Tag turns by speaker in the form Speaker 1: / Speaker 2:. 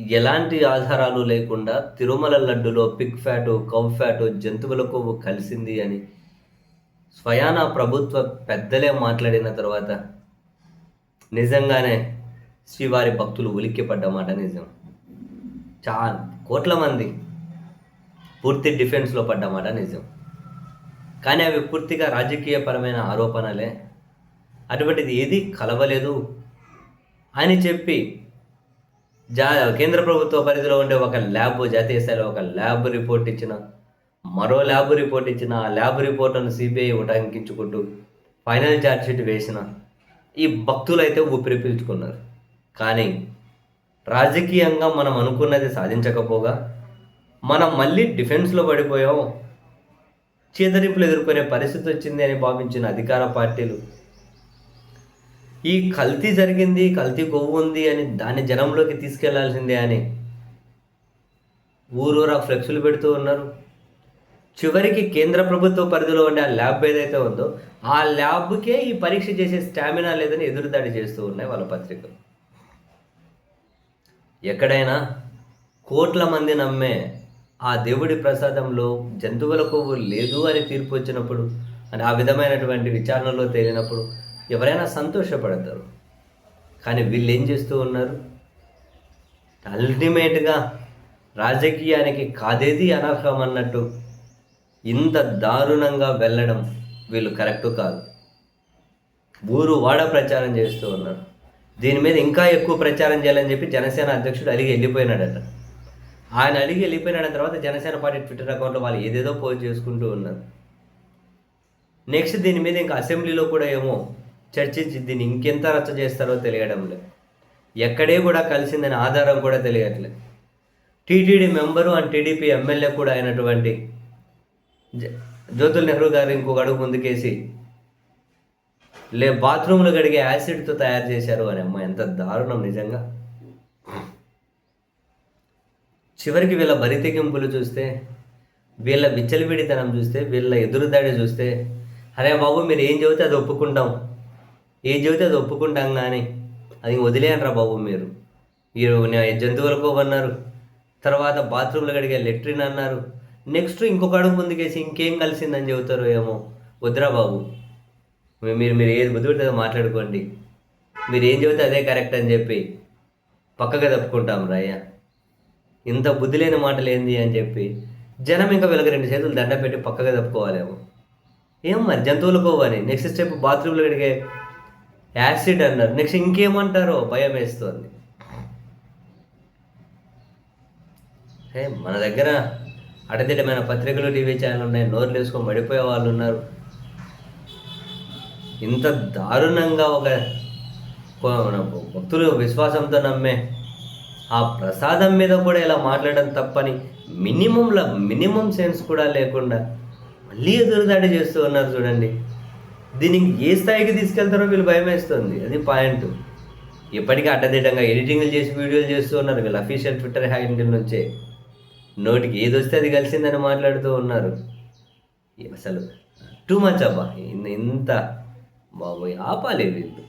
Speaker 1: ఎలాంటి ఆధారాలు లేకుండా తిరుమల లడ్డులో పిగ్ ఫ్యాటు కౌ ఫ్యాటు జంతువుల కొవ్వు కలిసింది అని స్వయాన ప్రభుత్వ పెద్దలే మాట్లాడిన తర్వాత నిజంగానే శ్రీవారి భక్తులు ఉలిక్కిపడ్డమాట నిజం. చాలా కోట్ల మంది పూర్తి డిఫెన్స్లో పడ్డమాట నిజం. కానీ అవి పూర్తిగా రాజకీయపరమైన ఆరోపణలే. అటువంటిది ఏది కలవలేదు. అని చెప్పి జా కేంద్ర ప్రభుత్వ పరిధిలో ఉండే ఒక ల్యాబ్ జాతీయ స్థాయిలో ఒక ల్యాబ్ రిపోర్ట్ ఇచ్చిన మరో ల్యాబ్ రిపోర్ట్ ఇచ్చిన ఆ ల్యాబ్ రిపోర్ట్ను సిబిఐ ఉటంకించుకుంటూ ఫైనల్ ఛార్జ్షీట్ వేసిన ఈ భక్తులు అయితే ఊపిరి పీల్చుకున్నారు. కానీ రాజకీయంగా మనం అనుకున్నది సాధించకపోగా మనం మళ్ళీ డిఫెన్స్లో పడిపోయాం. చేదరింపులు ఎదుర్కొనే పరిస్థితి వచ్చింది అని భావించిన అధికార పార్టీలు ఈ కల్తీ జరిగింది కల్తీ కొవ్వు ఉంది అని దాన్ని జనంలోకి తీసుకెళ్ళాల్సిందే అని ఊరూరా ఫ్లెక్సులు పెడుతూ ఉన్నారు. చివరికి కేంద్ర ప్రభుత్వ పరిధిలో ఉండే ఆ ల్యాబ్ ఏదైతే ఉందో ఆ ల్యాబ్కే ఈ పరీక్ష చేసే స్టామినా లేదని ఎదురుదాడి చేస్తూ ఉన్నాయి వాళ్ళ పత్రికలు. ఎక్కడైనా కోట్ల మంది నమ్మే ఆ దేవుడి ప్రసాదంలో జంతువుల కొవ్వు లేదు అని తీర్పు వచ్చినప్పుడు అంటే ఆ విధమైనటువంటి విచారణలో తేలినప్పుడు ఎవరైనా సంతోషపడతారు. కానీ వీళ్ళు ఏం చేస్తూ ఉన్నారు? అల్టిమేట్గా రాజకీయానికి కాదేది అనర్హం అన్నట్టు ఇంత దారుణంగా వెళ్ళడం వీళ్ళు కరెక్ట్ కాదు. ఊరు వాడ ప్రచారం చేస్తూ ఉన్నారు. దీని మీద ఇంకా ఎక్కువ ప్రచారం చేయాలని చెప్పి జనసేన అధ్యక్షుడు అలిగి వెళ్ళిపోయినాడట. ఆయన అడిగి వెళ్ళిపోయిన తర్వాత జనసేన పార్టీ ట్విట్టర్ అకౌంట్లో వాళ్ళు ఏదేదో పోస్ట్ చేసుకుంటూ ఉన్నారు. నెక్స్ట్ దీని మీద ఇంకా అసెంబ్లీలో కూడా ఏమో చర్చించి దీన్ని ఇంకెంత రచ్చ చేస్తారో తెలియడం లేదు ఎక్కడే కూడా కలిసిందని ఆధారం కూడా తెలియట్లేదు TTD member and TDP MLA కూడా అయినటువంటి జ- జ్యోతుల్ నెహ్రూ గారు ఇంకొక అడుగు ముందుకేసి లే బాత్రూంలో గడిగే యాసిడ్తో తయారు చేశారు అని అమ్మ ఎంత దారుణం నిజంగా. చివరికి వీళ్ళ బరితెగింపులు చూస్తే వీళ్ళ విచ్చలవిడితనం చూస్తే వీళ్ళ ఎదురుదాడి చూస్తే అరే బాబు మీరు ఏం చెబితే అది ఒప్పుకుంటాం. ఏం చెబితే అది ఒప్పుకుంటాం కానీ అది వదిలేయండి బాబు మీరు. మీరు జంతువులకు అన్నారు. తర్వాత బాత్రూంలో కడిగే లెట్రిన్ అన్నారు. నెక్స్ట్ ఇంకొక అడుగు ముందుకేసి ఇంకేం కలిసిందని చెబుతారు ఏమో. వద్దురా బాబు. మీరు మీరు ఏది బుద్ధి మాట్లాడుకోండి. మీరు ఏం చెబితే అదే కరెక్ట్ అని చెప్పి పక్కగా తప్పుకుంటాం రాయ్య. ఇంత బుద్ధి లేని మాటలు ఏంది అని చెప్పి జనం ఇంకా వీళ్ళకి రెండు చేతులు దండ పెట్టి పక్కగా తప్పుకోవాలేమో. ఏం మరి జంతువులు పోవని నెక్స్ట్ స్టెప్ బాత్రూంలో కడిగే యాసిడ్ అన్నారు. నెక్స్ట్ ఇంకేమంటారో భయం వేస్తుంది. మన దగ్గర అడదిడమైన పత్రికలు టీవీ ఛానల్ ఉన్నాయి. నోరు వేసుకొని పడిపోయే వాళ్ళు ఉన్నారు. ఇంత దారుణంగా ఒక భక్తులు విశ్వాసంతో నమ్మే ఆ ప్రసాదం మీద కూడా ఇలా మాట్లాడడం తప్పని మినిమంలో మినిమం సెన్స్ కూడా లేకుండా మళ్ళీ ఎదురుదాడి చేస్తూ ఉన్నారు చూడండి. దీనికి ఏ స్థాయికి తీసుకెళ్తారో వీళ్ళు భయం వేస్తుంది అది పాయింట్. ఇప్పటికీ అడ్డదిడ్డంగా ఎడిటింగ్లు చేసి వీడియోలు చేస్తూ ఉన్నారు వీళ్ళు అఫీషియల్ ట్విట్టర్ హ్యాండిల్ నుంచే. నోటికి ఏది వస్తే అది కలిసిందని మాట్లాడుతూ ఉన్నారు. అసలు టూ మచ్ అబ్బా. ఇంత బాబోయ్ ఆపాలి వీళ్ళు.